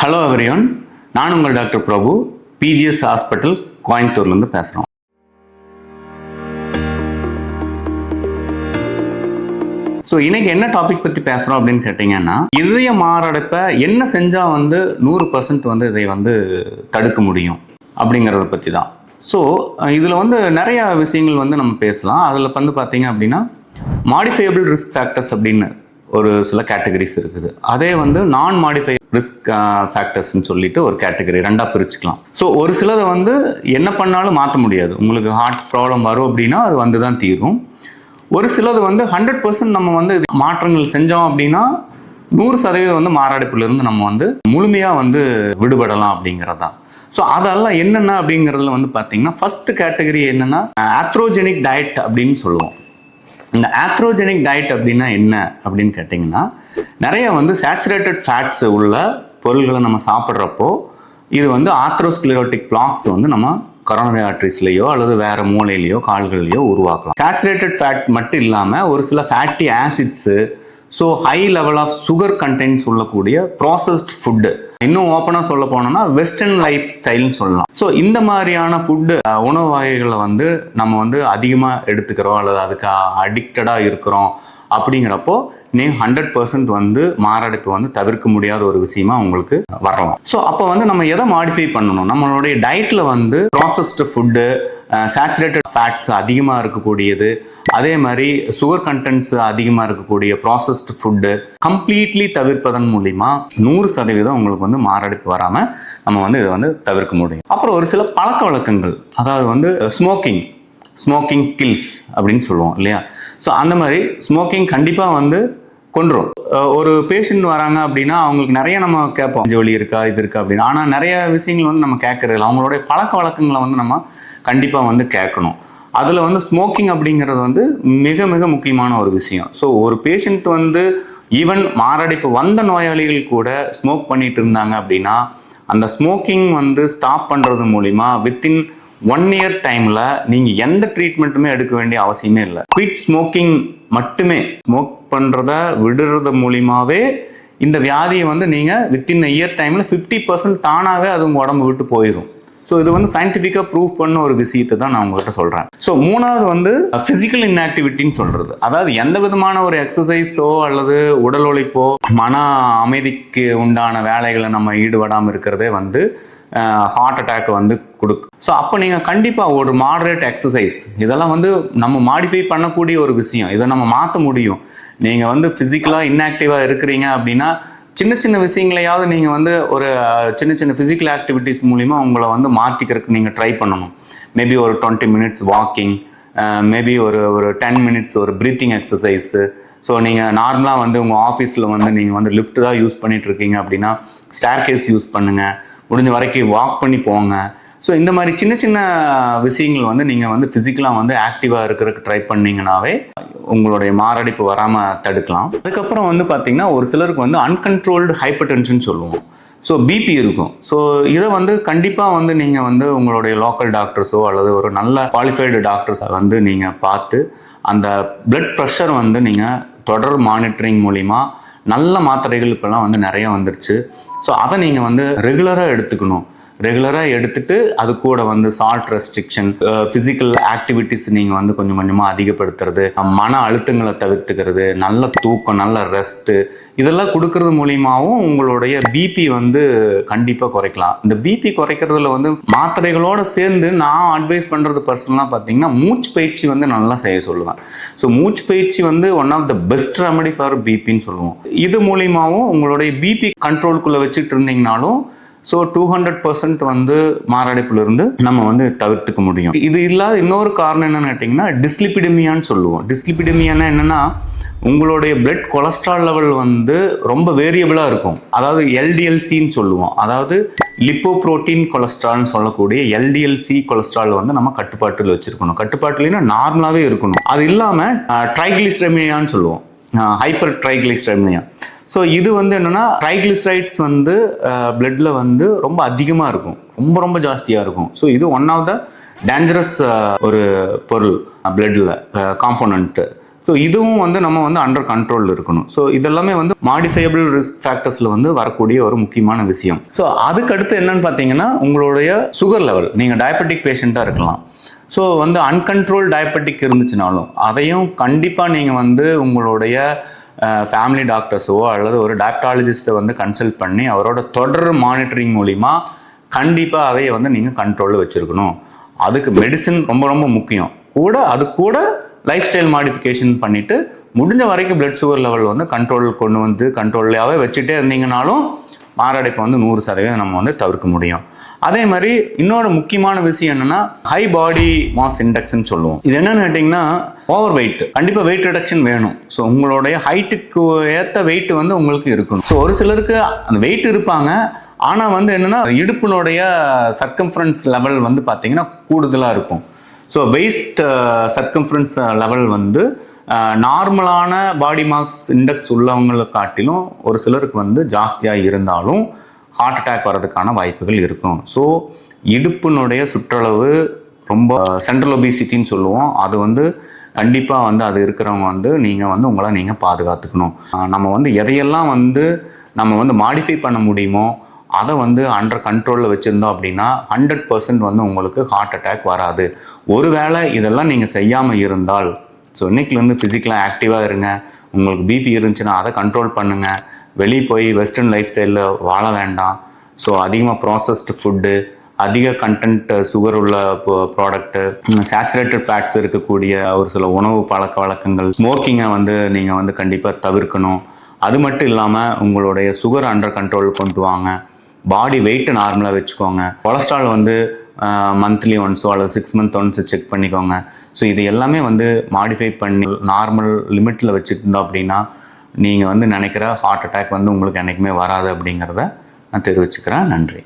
Hello எவரியோன் நான் உங்கள் doctor பிரபு BGS hospital கோயம்புத்தூர்லேருந்து பேசுகிறோம் ஸோ இன்னைக்கு என்ன டாபிக் பற்றி பேசுகிறோம் அப்படின்னு கேட்டிங்கன்னா இதய மாரடைப்பை என்ன செஞ்சால் வந்து நூறு பர்சன்ட் வந்து இதை வந்து தடுக்க முடியும் அப்படிங்கிறத பற்றி தான் ஸோ இதில் வந்து நிறைய விஷயங்கள் வந்து நம்ம பேசலாம். அதில் வந்து பார்த்தீங்க அப்படின்னா மாடிஃபையபிள் ரிஸ்க் ஃபேக்டர்ஸ் அப்படின்னு ஒரு சில கேட்டகரிஸ் இருக்குது. அதே வந்து நான் மாடிஃபை ரிஸ்க் ஃபேக்டர்ஸ்னு சொல்லிட்டு ஒரு கேட்டகரி ரெண்டாக பிரிச்சுக்கலாம். ஸோ ஒரு சிலதை வந்து என்ன பண்ணாலும் மாற்ற முடியாது. உங்களுக்கு ஹார்ட் ப்ராப்ளம் வரும் அப்படின்னா அது வந்து தான் தீரும். ஒரு சிலது வந்து ஹண்ட்ரட் பர்சன்ட் நம்ம வந்து இது மாற்றங்கள் செஞ்சோம் அப்படின்னா நூறு சதவீதம் வந்து மாரடைப்புலேருந்து நம்ம வந்து முழுமையாக வந்து விடுபடலாம் அப்படிங்கிறது தான் ஸோ அதெல்லாம் என்னென்ன அப்படிங்கிறதுல வந்து பார்த்தீங்கன்னா ஃபஸ்ட்டு கேட்டகரி என்னென்னா uh, ஆத்ரோஜெனிக் டயட் அப்படின்னு சொல்லுவோம். இந்த ஆத்ரோஜெனிக் டயட் அப்படின்னா என்ன அப்படின்னு கேட்டிங்கன்னா நிறைய வந்து சேச்சுரேட்டட் ஃபேட்ஸ் உள்ள பொருள்களை நம்ம சாப்பிட்றப்போ இது வந்து ஆத்ரோஸ்க்ளிரோட்டிக் பிளாக்ஸ் வந்து நம்ம கரோனரி ஆர்ட்ரிஸ்லேயோ அல்லது வேறு மூளையிலையோ கால்கள்லையோ உருவாக்கலாம். சேச்சுரேட்டட் ஃபேட் மட்டும் இல்லாமல் ஒரு சில fatty acids so high level of sugar content சொல்லக்கூடிய ப்ராசஸ்ட் ஃபுட்டு இன்னும் ஓப்பனாக சொல்ல போனோம்னா வெஸ்டர்ன் லைஃப் ஸ்டைல்னு சொல்லலாம். ஸோ இந்த மாதிரியான ஃபுட்டு உணவு வகைகளை வந்து நம்ம வந்து அதிகமாக எடுத்துக்கிறோம் அல்லது அதுக்கு அடிக்டடாக இருக்கிறோம் அப்படிங்கிறப்போ நீ ஹண்ட்ரட் பர்சன்ட் வந்து மாரடைப்பு வந்து தவிர்க்க முடியாத ஒரு விஷயமா உங்களுக்கு வரலாம். ஸோ அப்போ வந்து நம்ம எதை மாடிஃபை பண்ணணும்? நம்மளுடைய டயட்டில் வந்து ப்ராசஸ்டு ஃபுட்டு சேச்சுரேட்டட் ஃபேட்ஸ் அதிகமாக இருக்கக்கூடியது. அதே மாதிரி சுகர் கண்டென்ட்ஸ் அதிகமாக இருக்கக்கூடிய ப்ராசஸ்டு ஃபுட்டு கம்ப்ளீட்லி தவிர்ப்பதன் மூலிமா நூறு சதவீதம் உங்களுக்கு வந்து மாரடைப்பு வராமல் நம்ம வந்து இதை வந்து தவிர்க்க முடியும். அப்புறம் ஒரு சில பழக்க வழக்கங்கள். அதாவது வந்து ஸ்மோக்கிங் ஸ்மோக்கிங் கில்ஸ் அப்படின்னு சொல்லுவோம் இல்லையா? ஸோ அந்த மாதிரி ஸ்மோக்கிங் கண்டிப்பாக வந்து கொண்டுரும் ஒரு பேஷண்ட் வராங்க அப்படின்னா அவங்களுக்கு நிறைய நம்ம கேட்போம். ஜோலி இருக்கா? இது இருக்கா? அப்படின்னு. ஆனால் நிறைய விஷயங்கள் வந்து நம்ம கேட்கறதில்ல அவங்களுடைய பழக்க வழக்கங்களை வந்து நம்ம கண்டிப்பாக வந்து கேட்கணும். அதில் வந்து ஸ்மோக்கிங் அப்படிங்கிறது வந்து மிக மிக முக்கியமான ஒரு விஷயம். ஸோ ஒரு பேஷண்ட் வந்து ஈவன் மாரடைப்பு வந்த நோயாளிகள் கூட ஸ்மோக் பண்ணிட்டு இருந்தாங்க அப்படின்னா அந்த ஸ்மோக்கிங் வந்து ஸ்டாப் பண்ணுறது மூலிமா வித்தின் ஒன் இயர் டைமில் நீங்கள் எந்த ட்ரீட்மெண்ட்டுமே எடுக்க வேண்டிய அவசியமே இல்லை. குயிட் ஸ்மோக்கிங் மட்டுமே ஸ்மோக் பண்ணுறத விடுறது மூலியமாகவே இந்த வியாதியை வந்து நீங்கள் வித்தின் இயர் டைமில் ஃபிஃப்டி பர்சன்ட் தானாகவே அது உங்கள் உடம்பு விட்டு போயிடும். ஸோ இது வந்து சயின்டிஃபிக்காக ப்ரூவ் பண்ண ஒரு விஷயத்தை தான் நான் உங்ககிட்ட சொல்கிறேன் ஸோ மூணாவது வந்து ஃபிசிக்கல் இன்ஆக்டிவிட்டின்னு சொல்கிறது அதாவது எந்த விதமான ஒரு எக்ஸசைஸோ அல்லது உடல் உழைப்போ மன அமைதிக்கு உண்டான வேலைகளை நம்ம ஈடுபடாமல் இருக்கிறதே வந்து ஹார்ட் அட்டாக் வந்து கொடுக்கும் ஸோ அப்போ நீங்கள் கண்டிப்பாக ஒரு மாடரேட் எக்ஸசைஸ் இதெல்லாம் வந்து நம்ம மாடிஃபை பண்ணக்கூடிய ஒரு விஷயம். இதை நம்ம மாற்ற முடியும். நீங்கள் வந்து ஃபிசிக்கலாக இன்ஆக்டிவாக இருக்கிறீங்க அப்படின்னா சின்ன சின்ன விஷயங்களையாவது நீங்கள் வந்து ஒரு சின்ன சின்ன ஃபிசிக்கல் ஆக்டிவிட்டீஸ் மூலிமா உங்களை வந்து மாற்றிக்கிறதுக்கு நீங்கள் ட்ரை பண்ணணும். மேபி ஒரு டுவெண்ட்டி மினிட்ஸ் வாக்கிங் மேபி ஒரு ஒரு டென் மினிட்ஸ் ஒரு ப்ரீத்திங் எக்ஸசைஸு ஸோ நீங்கள் நார்மலாக வந்து உங்கள் ஆஃபீஸில் வந்து நீங்கள் வந்து லிஃப்ட் தான் யூஸ் பண்ணிகிட்ருக்கீங்க இருக்கீங்க அப்படின்னா ஸ்டேர் கேஸ் யூஸ் பண்ணுங்கள் முடிஞ்ச வரைக்கும் வாக் பண்ணி போங்க. ஸோ இந்த மாதிரி சின்ன சின்ன விஷயங்கள் வந்து நீங்கள் வந்து ஃபிசிக்கலாக வந்து ஆக்டிவாக இருக்கிறதுக்கு ட்ரை பண்ணீங்கன்னாவே உங்களுடைய மாரடைப்பு வராமல் தடுக்கலாம். அதுக்கப்புறம் வந்து பார்த்தீங்கன்னா ஒரு சிலருக்கு வந்து அன்கண்ட்ரோல்டு ஹைப்பர் டென்ஷன் சொல்லுவோம். ஸோ பிபி இருக்கும். ஸோ இதை வந்து கண்டிப்பாக வந்து நீங்கள் வந்து உங்களுடைய லோக்கல் டாக்டர்ஸோ அல்லது ஒரு நல்ல குவாலிஃபைடு டாக்டர்ஸ் வந்து நீங்கள் பார்த்து அந்த பிளட் ப்ரெஷர் வந்து நீங்கள் தொடர் மானிட்டரிங் மூலிமா நல்ல மாத்திரைகள் இப்போல்லாம் வந்து நிறைய வந்துருச்சு. ஸோ அதை நீங்கள் வந்து ரெகுலராக எடுத்துக்கணும். ரெகுலராக எடுத்துட்டு அது கூட வந்து சால்ட் ரெஸ்ட்ரிக்ஷன் ஃபிசிக்கல் ஆக்டிவிட்டிஸ் நீங்கள் வந்து கொஞ்சம் கொஞ்சமாக அதிகப்படுத்துறது மன அழுத்தங்களை தவிர்த்துக்கிறது நல்ல தூக்கம் நல்ல ரெஸ்ட்டு இதெல்லாம் கொடுக்கறது மூலியமாகவும் உங்களுடைய பிபி வந்து கண்டிப்பாக குறைக்கலாம். இந்த பிபி குறைக்கிறதுல வந்து மாத்திரைகளோட சேர்ந்து நான் அட்வைஸ் பண்ணுறது பர்சனலாக பார்த்தீங்கன்னா மூச்சு பயிற்சி வந்து நல்லா செய்ய சொல்லுவேன். ஸோ மூச்சு பயிற்சி வந்து one of the best remedy for பிபின்னு சொல்லுவோம். இது மூலியமாகவும் உங்களுடைய பிபி கண்ட்ரோலுக்குள்ளே வச்சுட்டு இருந்தீங்கனாலும் ஸோ டூ ஹண்ட்ரட் பர்சன்ட் வந்து மாரடைப்புலேருந்து நம்ம வந்து தவிர்த்துக்க முடியும். இது இல்லாத இன்னொரு காரணம் என்னன்னு கேட்டிங்கன்னா டிஸ்லிபிடமியான்னு சொல்லுவோம். டிஸ்லிபிடமியானா என்னென்னா உங்களுடைய பிளட் கொலஸ்ட்ரால் லெவல் வந்து ரொம்ப வேரியபிளாக இருக்கும். அதாவது எல்டிஎல்சின்னு சொல்லுவோம். அதாவது லிப்போ புரோட்டீன் கொலஸ்ட்ரால்னு சொல்லக்கூடிய எல்டிஎல்சி கொலஸ்ட்ரால் வந்து நம்ம கட்டுப்பாட்டில் வச்சுருக்கணும். கட்டுப்பாட்டுலன்னா நார்மலாகவே இருக்கணும். அது இல்லாமல் ட்ரைக்ளிஸ்ரெமியான்னு சொல்லுவோம். ஹைப்பர் ட்ரைக்ளிஸ்ரெமியா ஸோ இது வந்து என்னென்னா ட்ரைக்ளிசரைட்ஸ் வந்து பிளட்டில் வந்து ரொம்ப அதிகமாக இருக்கும். ரொம்ப ரொம்ப ஜாஸ்தியாக இருக்கும். ஸோ இது ஒன் ஆஃப் த டேஞ்சரஸ் ஒரு பொருள் பிளட்டில் காம்போனண்ட்டு ஸோ இதுவும் வந்து நம்ம வந்து அண்டர் கண்ட்ரோல் இருக்கணும். ஸோ இதெல்லாமே வந்து மாடிஃபையபிள் ரிஸ்க் ஃபேக்டர்ஸில் வந்து வரக்கூடிய ஒரு முக்கியமான விஷயம். ஸோ அதுக்கடுத்து என்னன்னு பார்த்தீங்கன்னா உங்களுடைய சுகர் லெவல் நீங்கள் டயபெட்டிக் பேஷண்ட்டாக இருக்கலாம். ஸோ வந்து அன்கண்ட்ரோல் டயபெட்டிக் இருந்துச்சுனாலும் அதையும் கண்டிப்பாக நீங்கள் வந்து உங்களுடைய ஃபேமிலி டாக்டர்ஸோ அல்லது ஒரு டாக்டாலஜிஸ்ட்டை வந்து கன்சல்ட் பண்ணி அவரோட தொடர் மானிட்டரிங் மூலிமா கண்டிப்பாக அதையை வந்து நீங்கள் கண்ட்ரோலில் வச்சுருக்கணும். அதுக்கு மெடிசின் ரொம்ப ரொம்ப முக்கியம். கூட அது கூட லைஃப் ஸ்டைல் மாடிஃபிகேஷன் பண்ணிவிட்டு முடிஞ்ச வரைக்கும் பிளட் சுகர் லெவல் வந்து கண்ட்ரோல் கொண்டு வந்து கண்ட்ரோல்லையாகவே வச்சுட்டே இருந்தீங்கனாலும் மாரடைப்பை வந்து நூறு சதவீதம் நம்ம வந்து தவிர்க்க முடியும். அதே மாதிரி இன்னொரு முக்கியமான விஷயம் என்னென்னா ஹை பாடி மாஸ் இண்டெக்ஸ்ன்னு சொல்லுவோம். இது என்னென்னு கேட்டிங்கன்னா ஓவர் வெயிட் கண்டிப்பாக வெயிட் ரிடக்ஷன் வேணும். ஸோ உங்களுடைய ஹைட்டுக்கு ஏற்ற வெயிட் வந்து உங்களுக்கு இருக்கணும். ஸோ ஒரு சிலருக்கு அந்த வெயிட் இருப்பாங்க. ஆனால் வந்து என்னென்னா இடுப்பினுடைய சர்க்கம்ஃபரன்ஸ் லெவல் வந்து பார்த்தீங்கன்னா கூடுதலாக இருக்கும். ஸோ வெயிஸ்ட் சர்க்கம்ஃபரன்ஸ் லெவல் வந்து நார்மலான பாடி மார்க்ஸ் இண்டெக்ஸ் உள்ளவங்களை காட்டிலும் ஒரு சிலருக்கு வந்து ஜாஸ்தியாக இருந்தாலும் ஹார்ட் அட்டாக் வர்றதுக்கான வாய்ப்புகள் இருக்கும். ஸோ இடுப்பினுடைய சுற்றளவு ரொம்ப uh, சென்ட்ரல் ஒபிசிட்டின்னு சொல்லுவோம். அது வந்து கண்டிப்பாக வந்து அது இருக்கிறவங்க வந்து நீங்கள் வந்து உங்களை நீங்கள் பாதுகாத்துக்கணும். நம்ம வந்து எதையெல்லாம் வந்து நம்ம வந்து மாடிஃபை பண்ண முடியுமோ அதை வந்து அண்டர் கண்ட்ரோலில் வச்சுருந்தோம் அப்படின்னா ஹண்ட்ரட் பர்சன்ட் வந்து உங்களுக்கு ஹார்ட் அட்டாக் வராது. ஒருவேளை இதெல்லாம் நீங்கள் செய்யாமல் இருந்தால் ஸோ இன்னைக்குலேருந்து ஃபிசிக்கலாக ஆக்டிவாக இருங்க. உங்களுக்கு பிபி இருந்துச்சுன்னா அதை கண்ட்ரோல் பண்ணுங்கள் வெளியே போய் வெஸ்டர்ன் லைஃப் ஸ்டைலில் வாழ வேண்டாம். ஸோ அதிகமாக ப்ராசஸ்டு ஃபுட்டு அதிக கண்டென்ட் சுகர் உள்ள ப்ராடக்ட்டு சேச்சுரேட்டட் ஃபேட்ஸ் இருக்கக்கூடிய ஒரு சில உணவு பழக்க வழக்கங்கள் ஸ்மோக்கிங்கை வந்து நீங்கள் வந்து கண்டிப்பாக தவிர்க்கணும். அது மட்டும் இல்லாமல் உங்களுடைய சுகர் அண்டர் கண்ட்ரோல் கொண்டு வாங்க. பாடி வெயிட்டை நார்மலாக வச்சுக்கோங்க. கொலஸ்ட்ரால் வந்து மந்த்லி ஒன்ஸோ அல்லது சிக்ஸ் மந்த் ஒன்ஸ் செக் பண்ணிக்கோங்க. ஸோ இது எல்லாமே வந்து மாடிஃபை பண்ணி நார்மல் லிமிட்டில் வச்சுருந்தோம் அப்படின்னா நீங்கள் வந்து நினைக்கிற ஹார்ட் அட்டாக் வந்து உங்களுக்கு என்றைக்குமே வராது அப்படிங்கிறத நான் தெரிவிச்சுக்கிறேன். நன்றி.